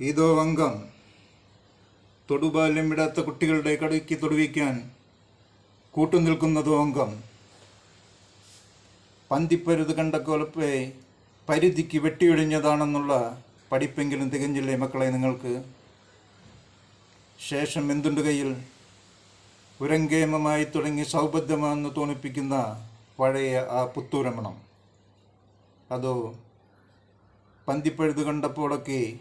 ഇതോ അംഗം തൊടുബാല്യം വിടാത്ത കുട്ടികളുടെ കടയ്ക്ക് തൊടുവിക്കാൻ കൂട്ടുനിൽക്കുന്നതോ അംഗം. പന്തിപ്പരുത് കണ്ട കൊലപ്പെ പരിധിക്ക് വെട്ടിയൊഴിഞ്ഞതാണെന്നുള്ള പഠിപ്പെങ്കിലും തികഞ്ഞില്ലേ മക്കളെ നിങ്ങൾക്ക്? ശേഷം എന്തുണ്ട് കയ്യിൽ? ഉരങ്കേമമായി തുടങ്ങി സൗബദ്ധമാണെന്ന് തോന്നിപ്പിക്കുന്ന പഴയ ആ പുത്തൂരമണം. അതോ പന്തിപ്പഴുത് കണ്ടപ്പോഴൊക്കെ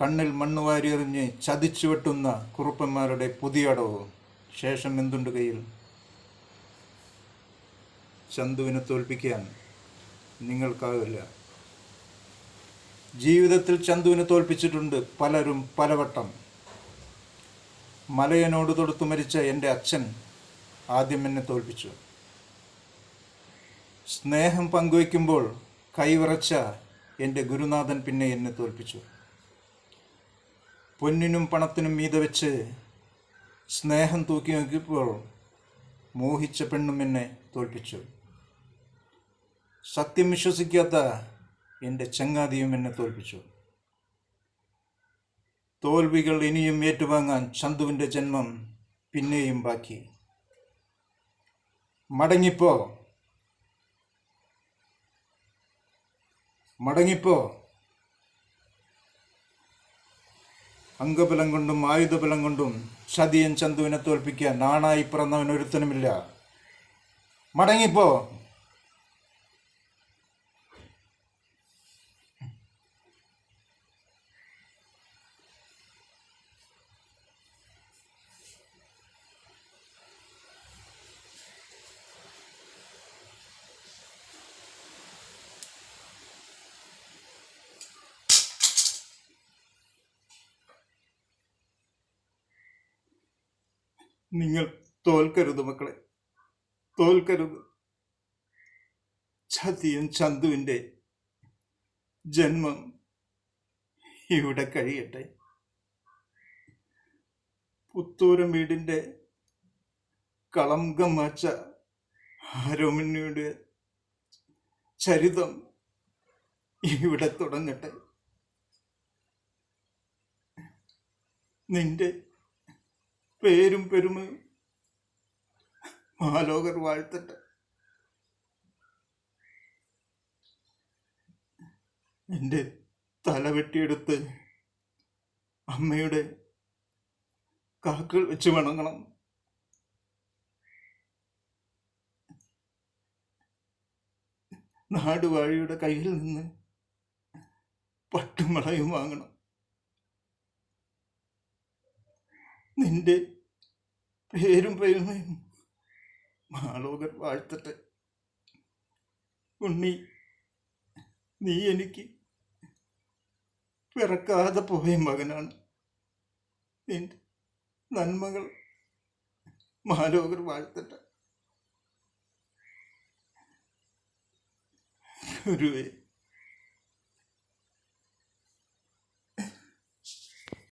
കണ്ണിൽ മണ്ണ് വാരിയെറിഞ്ഞ് ചതിച്ചു വെട്ടുന്ന കുറുപ്പന്മാരുടെ പുതിയടവ് ശേഷം എന്തുണ്ട് കയ്യിൽ? ചന്തുവിനെ തോൽപ്പിക്കാൻ നിങ്ങൾക്കാവില്ല. ജീവിതത്തിൽ ചന്തുവിനെ തോൽപ്പിച്ചിട്ടുണ്ട് പലരും പലവട്ടം. മലയനോട് തൊടുത്തു മരിച്ച എന്റെ അച്ഛൻ ആദ്യം എന്നെ തോൽപ്പിച്ചു. സ്നേഹം പങ്കുവയ്ക്കുമ്പോൾ കൈവിറച്ച എന്റെ ഗുരുനാഥൻ പിന്നെ എന്നെ തോൽപ്പിച്ചു. പൊന്നിനും പണത്തിനും മീത വെച്ച് സ്നേഹം തൂക്കി നോക്കിയപ്പോൾ മോഹിച്ച പെണ്ണും എന്നെ തോൽപ്പിച്ചു. സത്യം വിശ്വസിക്കാത്ത എന്റെ ചങ്ങാതിയും എന്നെ തോൽപ്പിച്ചു. തോൽവികൾ ഇനിയും ഏറ്റുവാങ്ങാൻ ചന്തുവിന്റെ ജന്മം പിന്നെയും ബാക്കി. മടങ്ങിപ്പോ. മടങ്ങിപ്പോ. അംഗബലം കൊണ്ടും ആയുധബലം കൊണ്ടും ചതിയൻ ചന്തുവിനെ തോൽപ്പിക്കാൻ നാണായി പിറന്നവൻ ഒരുത്തനുമില്ല മടങ്ങിപ്പോ. നിങ്ങൾ തോൽക്കരുത് മക്കളെ. തോൽക്കരുത്. ഛതിയൻ ചന്തുവിന്റെ ജന്മം ഇവിടെ കഴിയട്ടെ. പുത്തൂരം വീടിന്റെ കളങ്കം മാച്ച ആരോമന്യയുടെ ചരിതം ഇവിടെ തുടങ്ങട്ടെ. നിന്റെ പേരും പെരുമയും മാലോകർ വാഴ്ത്തട്ടെ. എന്റെ തല വെട്ടിയെടുത്ത് അമ്മയുടെ കാക്കൾ വെച്ച് വണങ്ങണം. നാടുവാഴിയുടെ കയ്യിൽ നിന്ന് പട്ടുമളയും വാങ്ങണം. നിന്റെ പേരും പെരുമയും മാളോകർ വാഴ്ത്തട്ടെ. ഉണ്ണി നീ എനിക്ക് പിറക്കാതെ പോയ മകനാണ്. നിന്റെ നന്മകൾ മാലോകർ വാഴ്ത്തട്ടെ. ഗുരുവേ